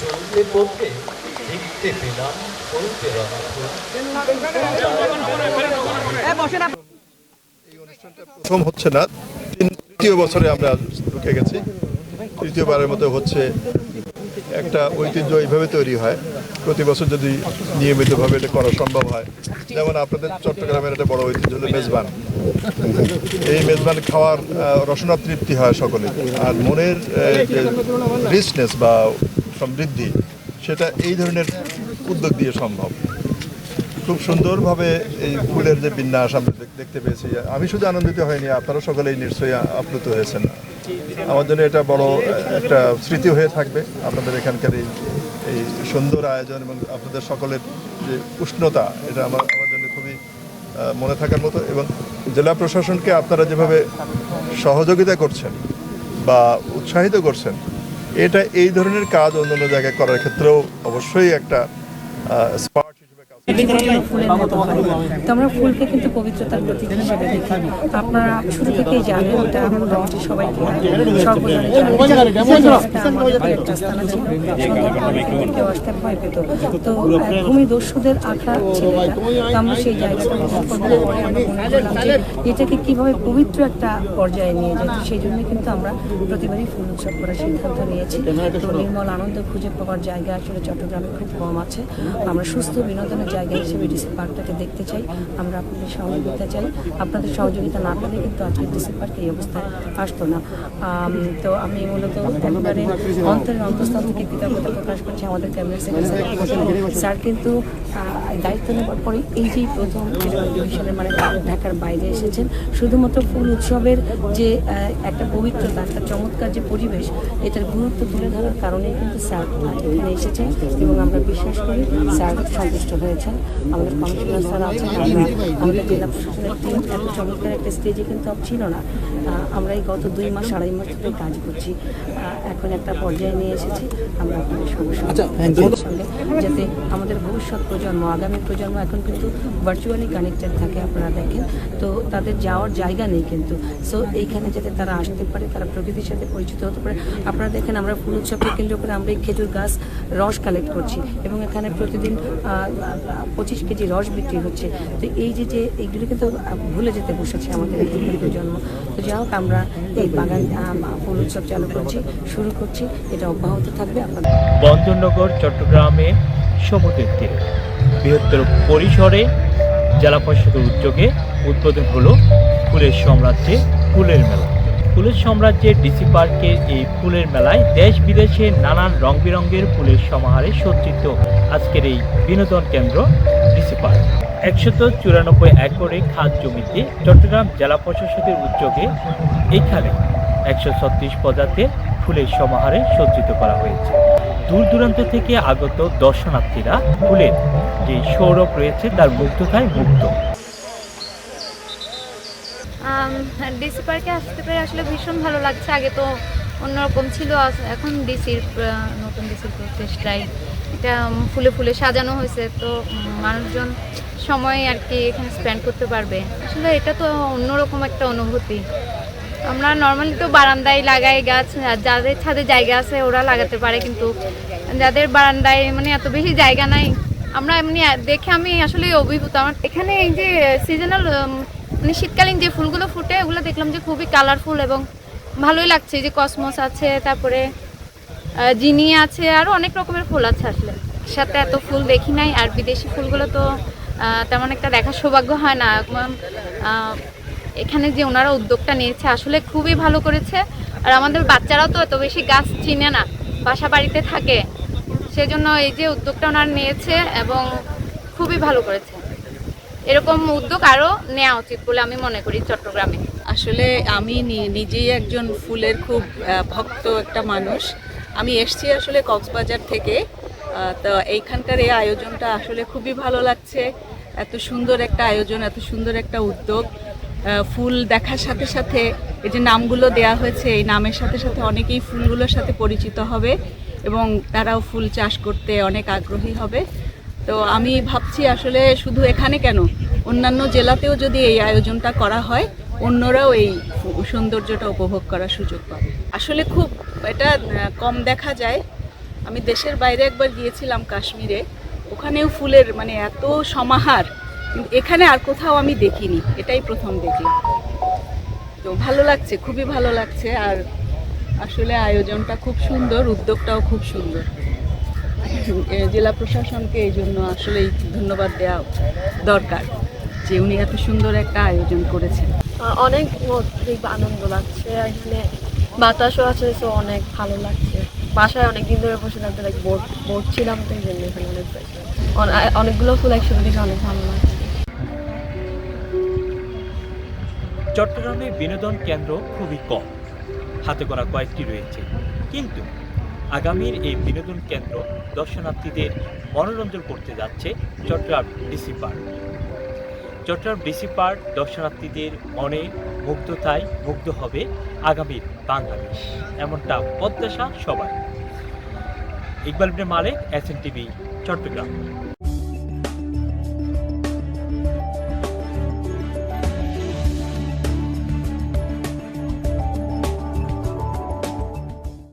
চলতে বলতে দেখতে পেলাম বলতে। প্রথম হচ্ছে না তৃতীয় বছরে আমরা ঢুকে গেছি। তৃতীয়বারের মতো হচ্ছে একটা ঐতিহ্য এইভাবে তৈরি হয়। প্রতি বছর যদি নিয়মিতভাবে এটা করা সম্ভব হয়, যেমন আপনাদের চট্টগ্রামের একটা বড় ঐতিহ্য হলো মেজবান। এই মেজবান খাওয়ার রসনা তৃপ্তি হয় সকলে আর মনের যে রিচনেস বা সমৃদ্ধি, সেটা এই ধরনের উদ্যোগ দিয়ে সম্ভব। খুব সুন্দরভাবে এই ফুলের যে বিন্যাস আমরা দেখতে পেয়েছি। আমি শুধু আনন্দিত হয়নি আপনারা সকলেই নিশ্চয়ই আপ্লুত হয়েছেন। আমার জন্য এটা বড় একটা স্মৃতি হয়ে থাকবে আপনাদের এখানকার এই এই সুন্দর আয়োজন এবং আপনাদের সকলের যে উষ্ণতা, এটা আমার আমার জন্য খুবই মনে থাকার মতো এবং জেলা প্রশাসনকে আপনারা যেভাবে সহযোগিতা করছেন বা উৎসাহিত করছেন, এটা এই ধরনের কাজ অন্য জায়গায় করার ক্ষেত্রেও অবশ্যই একটা তো আমরা ফুলকে কিন্তু পবিত্রতার প্রতীক হিসেবে দেখি। আপনারা শুরু থেকেই জানেন এটা মোটামুটি সবাইকে কেউ আসতে ভয় পেত। তো ভূমি দস্যুদের ছিল তো আমরা সেই জায়গাটা এটাকে কীভাবে পবিত্র একটা পর্যায়ে নিয়ে যায় সেই জন্য কিন্তু আমরা প্রতিবারই ফুল উৎসব করার সিদ্ধান্ত নিয়েছি। তো নির্মল আনন্দ খুঁজে পাওয়ার জায়গা আসলে চট্টগ্রামে খুব কম আছে। আমরা সুস্থ বিনোদনের জায়গা হিসেবে ডিসি পার্কটাকে দেখতে চাই। আমরা আপনাদের সহযোগিতা চাই। আপনাদের সহযোগিতা না পেলে কিন্তু আজকে ডিসি পার্ক এই অবস্থায় আসতো না। তো আমি মূলত একেবারে অন্তরের অন্তঃস্থল থেকে কৃতজ্ঞতা প্রকাশ করছি আমাদের ক্যাবিনেট সেক্রেটারি স্যার কিন্তু দায়িত্ব নেওয়ার পরে এই যে প্রথম ডিভিশনের মানে ঢাকার বাইরে এসেছেন, শুধুমাত্র ফুল উৎসবের যে একটা পবিত্রতা, একটা চমৎকার যে পরিবেশ, এটার গুরুত্ব তুলে ধরার কারণেই কিন্তু স্যার এখানে এসেছেন এবং আমরা বিশ্বাস করি স্যার সন্তুষ্ট হয়েছেন আমাদের কমিশনার স্যার আছেন আমাদের জেলা প্রশাসনের টিম এত চমৎকার একটা স্টেজে কিন্তু ছিল না। আমরা এই গত দুই মাস আড়াই মাস ধরে কাজ করছি। এখন একটা পর্যায়ে নিয়ে এসেছি আমরা আপনাদের সমস্যা সঙ্গে যাতে আমাদের ভবিষ্যৎ প্রজন্ম আগামী প্রজন্ম এখন কিন্তু ভার্চুয়ালি কানেক্টেড থাকে আপনারা দেখেন। তো তাদের যাওয়ার জায়গা নেই কিন্তু। সো এইখানে যাতে তারা আসতে পারে তারা প্রকৃতির সাথে পরিচিত হতে পারে। আপনারা দেখেন আমরা ফুল উৎসবকে কেন্দ্র করে আমরা এই খেজুর গাছ রস কালেক্ট করছি। এবং এখানে প্রতিদিন পঁচিশ কেজি রস বিক্রি হচ্ছে। তো এই যে যে এইগুলো কিন্তু ভুলে যেতে বসেছে আমাদের এই প্রজন্ম তো যাই হোক, আমরা এই বাগান ফুল উৎসব চালু করছি, শুরু করছি। এটা অব্যাহত থাকবে। আপনাদের বন্দরনগর, চট্টগ্রামে সমুদ্রের তীরে। বৃহত্তর পরিসরে জেলা পরিষদের উদ্যোগে উদ্বোধন হলো ফুলের সাম্রাজ্যে ফুলের মেলা। ফুলের সাম্রাজ্যের ডিসি পার্কের এই ফুলের মেলায় দেশ বিদেশে নানান রং বেরঙের ফুলের সমাহারে সজ্জিত। আজকের এই বিনোদন কেন্দ্র, ডিসি পার্ক। একশত চুরানব্বই একরে খাদ জমিতে চট্টগ্রাম জেলা প্রশাসকের উদ্যোগে এইখানে একশো ছত্রিশ প্রজাতির ফুলের সমাহারে সজ্জিত করা হয়েছে। দূর দূরান্ত থেকে আগত দর্শনার্থীরা ফুলের যে সৌরভ রয়েছে তার মুগ্ধতায় মুগ্ধ। ডিসি পার্কে আসতে পেরে আসলে ভীষণ ভালো লাগছে। আগে তো অন্যরকম ছিল এখন ডিসির নতুন ডিসির প্রচেষ্টায় এটা ফুলে ফুলে সাজানো হয়েছে। তো মানুষজন সময় আর কি এখানে স্পেন্ড করতে পারবে। আসলে এটা তো অন্যরকম একটা অনুভূতি। আমরা নর্মালি তো বারান্দায় লাগাই গাছ যাদের ছাদে জায়গা আছে ওরা লাগাতে পারে, কিন্তু যাদের বারান্দায় মানে এত বেশি জায়গা নাই, আমরা এমনি, দেখে আমি আসলে অভিভূত। আমার এখানে এই যে সিজনাল মানে শীতকালীন যে ফুলগুলো ফুটে ওগুলো দেখলাম যে খুবই কালারফুল এবং ভালোই লাগছে। যে কসমস আছে, তারপরে জিনি আছে আরও অনেক রকমের ফুল আছে আসলে। সাথে এত ফুল দেখি নাই, আর বিদেশি ফুলগুলো তো তেমন একটা দেখার সৌভাগ্য হয় না। এখানে যে ওনারা উদ্যোগটা নিয়েছে, আসলে খুবই ভালো করেছে। আর আমাদের বাচ্চারাও তো এত বেশি গাছ চিনে না, বাসা বাড়িতে থাকে। সেজন্য এই যে উদ্যোগটা ওনারা নিয়েছে এবং খুবই ভালো করেছে। এরকম উদ্যোগ আরও নেওয়া উচিত বলে আমি মনে করি চট্টগ্রামে। আসলে আমি নিজেই একজন ফুলের খুব ভক্ত একটা মানুষ। আমি এসছি আসলে কক্সবাজার থেকে তো এইখানকার এই আয়োজনটা আসলে খুবই ভালো লাগছে। এত সুন্দর একটা আয়োজন, এত সুন্দর একটা উদ্যোগ। ফুল দেখার সাথে সাথে এই যে নামগুলো দেয়া হয়েছে, এই নামের সাথে সাথে অনেকেই ফুলগুলোর সাথে পরিচিত হবে এবং তারাও ফুল চাষ করতে অনেক আগ্রহী হবে। তো আমি ভাবছি আসলে শুধু এখানে কেন? অন্যান্য জেলাতেও যদি এই আয়োজনটা করা হয়, অন্যরাও এই সৌন্দর্যটা উপভোগ করার সুযোগ পাবে। আসলে খুব এটা কম দেখা যায়। আমি দেশের বাইরে একবার গিয়েছিলাম কাশ্মীরে। ওখানেও ফুলের মানে এত সমাহার, কিন্তু এখানে আর কোথাও আমি দেখিনি। এটাই প্রথম দেখলাম। তো ভালো লাগছে, খুবই ভালো লাগছে। আর আসলে আয়োজনটা খুব সুন্দর, উদ্যোগটাও খুব সুন্দর। জেলা প্রশাসনকে এই জন্য আসলে ধন্যবাদ দেওয়া দরকার যে উনি এত সুন্দর একটা আয়োজন করেছেন। অনেক আনন্দ লাগছে এখানে বাতাসও আছে তো অনেক ভালো লাগছে। বাসায় অনেক দিন ধরে বসে থাকতে লাইক বোট বোট ছিলাম তো এই জন্য এখানে অনেক অনে- অনেকগুলো ফুল একসাথে দেখে অনেক ভালো লাগছে। চট্টগ্রামে বিনোদন কেন্দ্র খুবই কম। হাতে গোনা কয়েকটি রয়েছে। কিন্তু আগামীর এই বিনোদন কেন্দ্র দর্শনার্থীদের মনোরঞ্জন করতে যাচ্ছে Chittagong DC park. Chittagong DC park দর্শনার্থীদের মনে মুগ্ধতায় মুগ্ধ হবে আগামীর বাংলাদেশ। এমনটা প্রত্যাশা সবাই ইকবাল মালিক এস টিভি চট্টগ্রাম।